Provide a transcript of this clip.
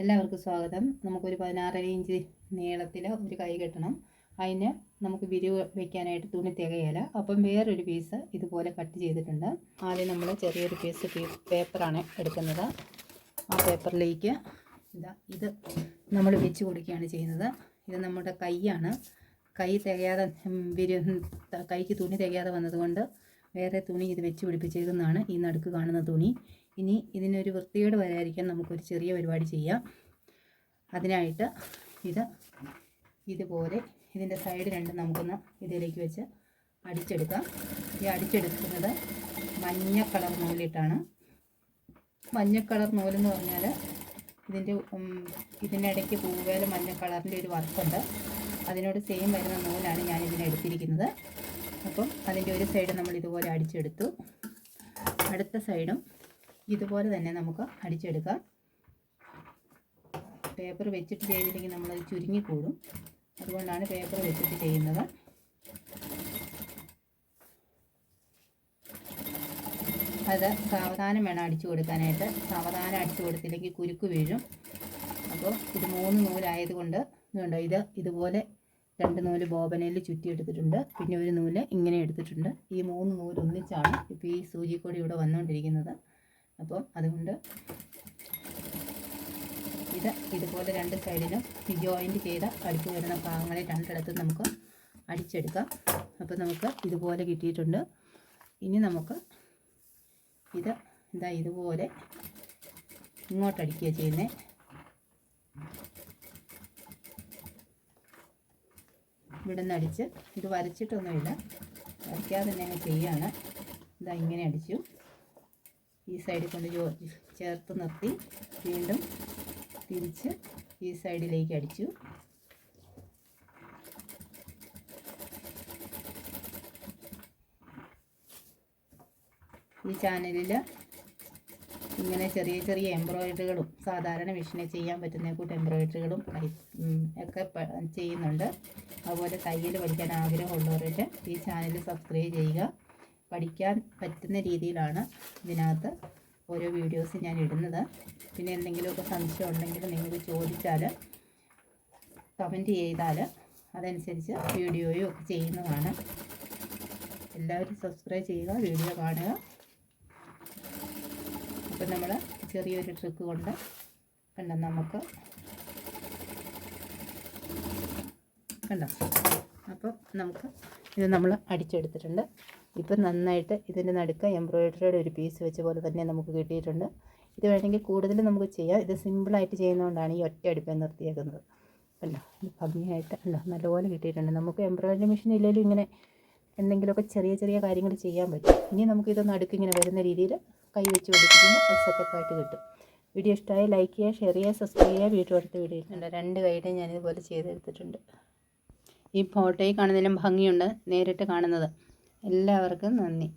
എല്ലാവർക്കും സ്വാഗതം. നമുക്കൊരു പതിനാറര ഇഞ്ച് നീളത്തിൽ ഒരു കൈ കെട്ടണം. അതിന് നമുക്ക് വിരിവ് വെക്കാനായിട്ട് തുണി തികയില്ല അപ്പം വേറൊരു പീസ് ഇതുപോലെ കട്ട് ചെയ്തിട്ടുണ്ട്. ആദ്യം നമ്മൾ ചെറിയൊരു പീസ് പേപ്പറാണ് എടുക്കുന്നത്. ആ പേപ്പറിലേക്ക് ഇതാ ഇത് നമ്മൾ വെച്ച് കൊടുക്കുകയാണ് ചെയ്യുന്നത്. ഇത് നമ്മുടെ കൈയാണ്. കൈ തികയാതെ വിരി കൈക്ക് തുണി തികയാതെ വന്നതുകൊണ്ട് വേറെ തുണി ഇത് വെച്ച് പിടിപ്പിച്ചേക്കുന്നതാണ് ഈ നടുക്ക് കാണുന്ന തുണി. ഇനി ഇതിനൊരു വൃത്തികേട് വരാതിരിക്കാൻ നമുക്കൊരു ചെറിയ പരിപാടി ചെയ്യാം. അതിനായിട്ട് ഇത് ഇതുപോലെ ഇതിന്റെ സൈഡ് രണ്ടും നമുക്കൊന്ന് ഇതിലേക്ക് വെച്ച് അടിച്ചെടുക്കാം. ഈ അടിച്ചെടുക്കുന്നത് മഞ്ഞ കളർ നൂലിട്ടാണ്. മഞ്ഞ കളർ നൂലെന്ന് പറഞ്ഞാൽ ഇതിന്റെ ഇതിനിടയ്ക്ക് പൂവേല മഞ്ഞ കളറിന്റെ ഒരു വർക്കുണ്ട്. അതിനോട് സെയിം വരുന്ന നൂലാണ് എടുത്തിരിക്കുന്നത്. അപ്പം അതിന്റെ ഒരു സൈഡ് നമ്മൾ ഇതുപോലെ അടിച്ചെടുത്തു. അടുത്ത സൈഡും ഇതുപോലെ തന്നെ നമുക്ക് അടിച്ചെടുക്കാം. പേപ്പർ വെച്ചിട്ട് ചെയ്തില്ലെങ്കിൽ നമ്മളത് ചുരുങ്ങിക്കൂടും. അതുകൊണ്ടാണ് പേപ്പർ വെച്ചിട്ട് ചെയ്യുന്നത്. അത് സാവധാനം വേണം അടിച്ചു കൊടുക്കാനായിട്ട്. സാവധാനം അടിച്ചു കൊടുത്തില്ലെങ്കിൽ കുരുക്ക് വീഴും. അപ്പോൾ ഇത് മൂന്ന് നൂലായതുകൊണ്ട് ഇതുണ്ടോ ഇത് ഇതുപോലെ രണ്ട് നൂൽ ബോബനയിൽ ചുറ്റി എടുത്തിട്ടുണ്ട് പിന്നെ ഒരു നൂൽ ഇങ്ങനെ എടുത്തിട്ടുണ്ട്. ഈ മൂന്ന് നൂൽ ഒന്നിച്ചാണ് ഇപ്പോൾ ഈ സൂചിക്കൊടി ഇവിടെ വന്നുകൊണ്ടിരിക്കുന്നത് അപ്പം അതുകൊണ്ട് ഇത് ഇതുപോലെ രണ്ട് സൈഡിലും ജോയിന്റ് ചെയ്ത അടുത്ത് വരുന്ന ഭാഗങ്ങളെ രണ്ടിടത്തും നമുക്ക് അടിച്ചെടുക്കാം. അപ്പോൾ നമുക്ക് ഇതുപോലെ കിട്ടിയിട്ടുണ്ട്. ഇനി നമുക്ക് ഇത് ഇതാ ഇതുപോലെ ഇങ്ങോട്ടടിക്കുക ചെയ്യുന്നത് ഇവിടെ നിന്ന് അടിച്ച് ഇത് വരച്ചിട്ടൊന്നുമില്ല. വരയ്ക്കാതെ തന്നെ ചെയ്യാണ്. ഇതാ ഇങ്ങനെ അടിച്ചു. ഈ സൈഡിൽ കൊണ്ട് ജോ ചേർത്ത് നിർത്തി വീണ്ടും തിരിച്ച് ഈ സൈഡിലേക്ക് അടിച്ചു. ഈ ചാനലിൽ ഇങ്ങനെ ചെറിയ ചെറിയ എംബ്രോയിഡറികളും സാധാരണ മെഷീനിൽ ചെയ്യാൻ പറ്റുന്ന കൂട്ട് എംബ്രോയിഡറികളും ഒക്കെ ചെയ്യുന്നുണ്ട്. അതുപോലെ തയ്യൽ പഠിക്കാൻ ആഗ്രഹമുള്ളവരൊക്കെ ഈ ചാനൽ സബ്സ്ക്രൈബ് ചെയ്യുക. പഠിക്കാൻ പറ്റുന്ന രീതിയിലാണ് ഇതിനകത്ത് ഓരോ വീഡിയോസ് ഞാൻ ഇടുന്നത്. പിന്നെ എന്തെങ്കിലുമൊക്കെ സംശയം ഉണ്ടെങ്കിൽ നിങ്ങൾക്ക് ചോദിച്ചാൽ കമന്റ് ചെയ്താൽ അതനുസരിച്ച് വീഡിയോയും ഒക്കെ ചെയ്യുന്നതാണ്. എല്ലാവരും സബ്സ്ക്രൈബ് ചെയ്യുക വീഡിയോ കാണുക. അപ്പം നമ്മൾ ചെറിയൊരു ട്രിക്ക് കൊണ്ട് കണ്ട നമുക്ക്? കണ്ടോ? അപ്പം നമുക്ക് ഇത് നമ്മൾ അടിച്ചെടുത്തിട്ടുണ്ട്. ഇപ്പം നന്നായിട്ട് ഇതിന്റെ നടുക്ക് എംബ്രോയിഡറിയുടെ ഒരു പീസ് വെച്ച പോലെ തന്നെ നമുക്ക് കിട്ടിയിട്ടുണ്ട്. ഇത് വേണമെങ്കിൽ കൂടുതൽ നമുക്ക് ചെയ്യാം. ഇത് സിമ്പിളായിട്ട് ചെയ്യുന്നതുകൊണ്ടാണ് ഈ ഒറ്റ അടുപ്പിൽ നിർത്തിയേക്കുന്നത്. കണ്ടോ? ഇത് ഭംഗിയായിട്ട് അല്ല നല്ലപോലെ കിട്ടിയിട്ടുണ്ട്. നമുക്ക് എംബ്രോയിഡറി മെഷീൻ ഇല്ലെങ്കിലും ഇങ്ങനെ എന്തെങ്കിലുമൊക്കെ ചെറിയ ചെറിയ കാര്യങ്ങൾ ചെയ്യാൻ പറ്റും. ഇനി നമുക്കിത് നടുക്ക് ഇങ്ങനെ വരുന്ന രീതിയിൽ കൈ വെച്ച് പിടിപ്പിക്കുമ്പോൾ അത് സെറ്റപ്പായിട്ട് കിട്ടും. വീഡിയോ ഇഷ്ടമായി ലൈക്ക് ചെയ്യുക ഷെയർ ചെയ്യുക സബ്സ്ക്രൈബ് ചെയ്യുക. വീഡിയോ അടുത്ത വീഡിയോ ഉണ്ട്. രണ്ട് കൈയുടെ ഞാനിതുപോലെ ചെയ്തെടുത്തിട്ടുണ്ട്. ഈ ഫോട്ടോയിൽ കാണുന്നതിലും ഭംഗിയുണ്ട് നേരിട്ട് കാണുന്നത്. എല്ലാവർക്കും നന്ദി.